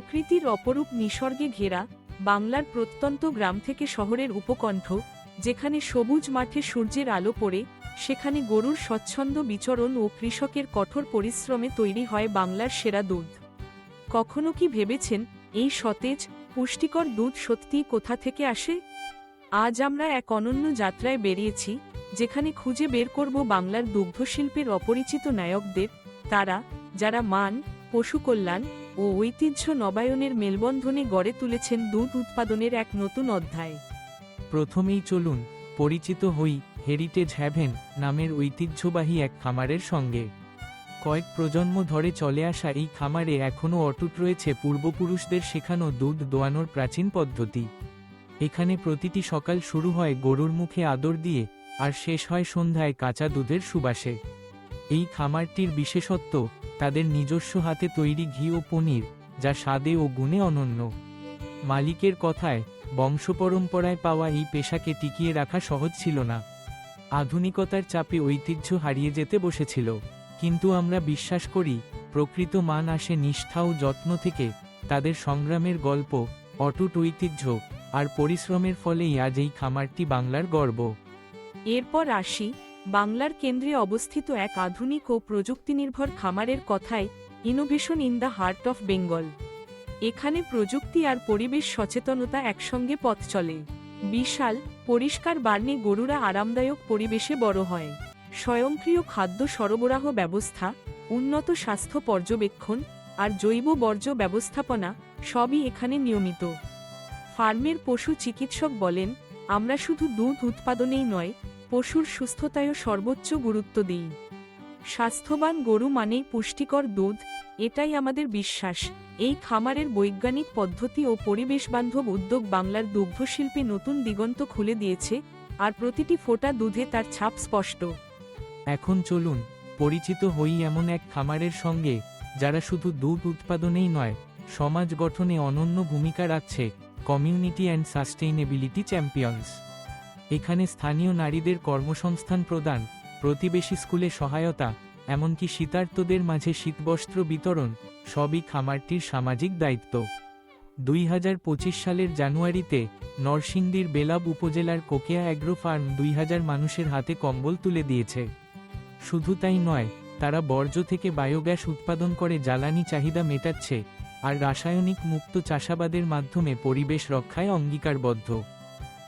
প্রকৃতির অপরূপ নিসর্গে ঘেরা বাংলার প্রত্যন্ত গ্রাম থেকে শহরের উপকণ্ঠ, যেখানে সবুজ মাঠে সূর্যের আলো পড়ে, সেখানে গরুর স্বচ্ছন্দ বিচরণ ও কৃষকের কঠোর পরিশ্রমে তৈরি হয় বাংলার সেরা দুধ। কখনো কি ভেবেছেন এই সতেজ, পুষ্টিকর দুধ সত্যিই কোথা থেকে আসে? আজ আমরা এক অনন্য যাত্রায় বেরিয়েছি, যেখানে খুঁজে বের করব বাংলার দুগ্ধশিল্পের অপরিচিত নায়কদের, তারা, যারা মান পশুকল্যাণ ও ঐতিহ্য নবায়নের মেলবন্ধনে গড়ে তুলেছেন দুধ উৎপাদনের এক নতুন অধ্যায়। প্রথমেই চলুন পরিচিত হই হেরিটেজ হ্যাভেন নামের ঐতিহ্যবাহী এক খামারের সঙ্গে। কয়েক প্রজন্ম ধরে চলে আসা এই খামারে এখনও অটুট রয়েছে পূর্বপুরুষদের শেখানো দুধ দোয়ানোর প্রাচীন পদ্ধতি। এখানে প্রতিটি সকাল শুরু হয় গরুর মুখে আদর দিয়ে আর শেষ হয় সন্ধ্যায় কাঁচা দুধের সুবাসে। এই খামারটির বিশেষত্ব তাদের নিজস্ব হাতে তৈরি ঘি ও পনির, যা স্বাদে ও গুণে অনন্য। মালিকের কথায়, বংশপরম্পরায় পাওয়া এই পেশাকে টিকিয়ে রাখা সহজ ছিল না। আধুনিকতার চাপে ঐতিহ্য হারিয়ে যেতে বসেছিল। কিন্তু আমরা বিশ্বাস করি, প্রকৃত মান আসে নিষ্ঠা ও যত্ন থেকে, তাদের সংগ্রামের গল্প, অটুট ঐতিহ্য, আর পরিশ্রমের ফলেই আজ এই খামারটি বাংলার গর্ব। এরপর আসি বাংলার কেন্দ্রে অবস্থিত এক আধুনিক ও প্রযুক্তিনির্ভর খামারের কথায় innovation in the heart of Bengal এখানে প্রযুক্তি আর পরিবেশ সচেতনতা একসঙ্গে পথ চলে। বিশাল, পরিষ্কার বার্নে গরুরা আরামদায়ক পরিবেশে বড় হয়। স্বয়ংক্রিয় খাদ্য সরবরাহ ব্যবস্থা, উন্নত স্বাস্থ্য পর্যবেক্ষণ আর জৈব বর্জ্য ব্যবস্থাপনা সবই এখানে নিয়মিত। ফার্মের পশু চিকিৎসক বলেন, আমরা শুধু দুধ উৎপাদনেই নয় পশুর সুস্থতায়ও সর্বোচ্চ গুরুত্ব দিই। স্বাস্থ্যবান গরু মানেই পুষ্টিকর দুধ, এটাই আমাদের বিশ্বাস। এই খামারের বৈজ্ঞানিক পদ্ধতি ও পরিবেশবান্ধব উদ্যোগ বাংলার দুগ্ধশিল্পে নতুন দিগন্ত খুলে দিয়েছে আর প্রতিটি ফোটা দুধে তার ছাপ স্পষ্ট। এখন চলুন, পরিচিত হই এমন এক খামারের সঙ্গে, যারা শুধু দুধ উৎপাদনেই নয়, সমাজ গঠনে অনন্য ভূমিকা রাখছে, কমিউনিটি অ্যান্ড সাস্টেইনেবিলিটি চ্যাম্পিয়ন্স। এখানে স্থানীয় নারীদের কর্মসংস্থান প্রদান, প্রতিবেশী স্কুলে সহায়তা, এমনকি শীতার্তদের মাঝে শীতবস্ত্র বিতরণ, সবই খামারটির সামাজিক দায়িত্ব। দুই হাজার পঁচিশ সালের জানুয়ারিতে নরসিংদীর বেলাব উপজেলার কোকেয়া অ্যাগ্রো ফার্ম দুই হাজার মানুষের হাতে কম্বল তুলে দিয়েছে। শুধু তাই নয়, তারা বর্জ্য থেকে বায়োগ্যাস উৎপাদন করে জ্বালানি চাহিদা মেটাচ্ছে, আর রাসায়নিক মুক্ত চাষাবাদের মাধ্যমে পরিবেশ রক্ষায় অঙ্গীকারবদ্ধ।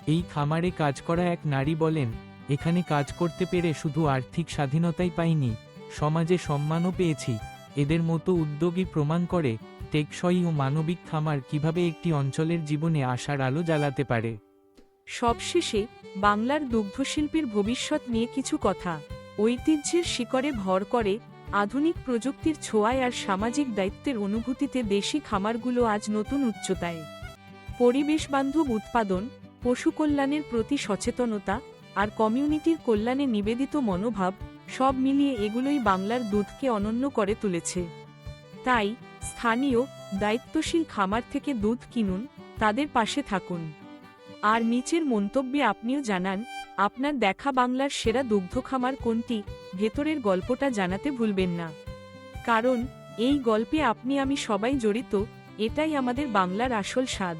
এই খামারে কাজ করা এক নারী বলেন, এখানে কাজ করতে পেরে শুধু আর্থিক স্বাধীনতাই পাইনি, সমাজে সম্মানও পেয়েছি। এদের মতো উদ্যোগী প্রমাণ করে টেকসই ও মানবিক খামার কীভাবে একটি অঞ্চলের জীবনে আশার আলো জ্বালাতে পারে। সবশেষে, বাংলার দুগ্ধশিল্পীর ভবিষ্যৎ নিয়ে কিছু কথা। ঐতিহ্যের শিকড়ে ভর করে আধুনিক প্রযুক্তির ছোঁয়ায় আর সামাজিক দায়িত্বের অনুভূতিতে দেশি খামারগুলো আজ নতুন উচ্চতায়। পরিবেশবান্ধব উৎপাদন পশুকল্যাণের প্রতি সচেতনতা আর কমিউনিটির কল্যাণে নিবেদিত মনোভাব সব মিলিয়ে এগুলোই বাংলার দুধকে অনন্য করে তুলেছে। তাই স্থানীয় দায়িত্বশীল খামার থেকে দুধ কিনুন, তাদের পাশে থাকুন। আর নিচের মন্তব্যে আপনিও জানান, আপনার দেখা বাংলার সেরা দুগ্ধ খামার কোনটি, ভেতরের গল্পটা জানাতে ভুলবেন না। কারণ, এই গল্পে আপনি আমি সবাই জড়িত, এটাই আমাদের বাংলার আসল স্বাদ।